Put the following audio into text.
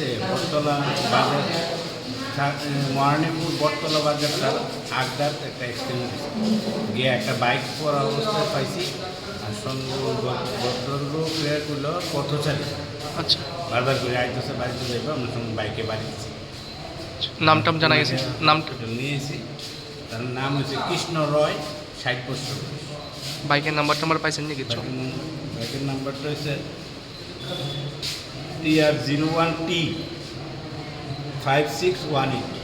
Telephone বটতলা বাজার মহারানীপুর বটতলা বাজারটা আড্ডার একটা অ্যাক্সিডেন্ট গিয়ে একটা বাইক পড়া অবস্থায় পাইছি আর সঙ্গে ভদ্রলোক প্লেয়ার করল পথচারী আচ্ছা। বাজার করে আইতেছে বাড়িতে যাইবো আমরা সঙ্গে বাইকে বাড়ি দিচ্ছি নামটাম জানা গেছে। নামটা নিয়েছি। তার নাম হচ্ছে কৃষ্ণ রয় ষাট বছর বাইকের নাম্বার টাম্বার পাইছেন নি কিছু? বাইকের বাইকের নাম্বারটা হচ্ছে T R zero one T five six one eight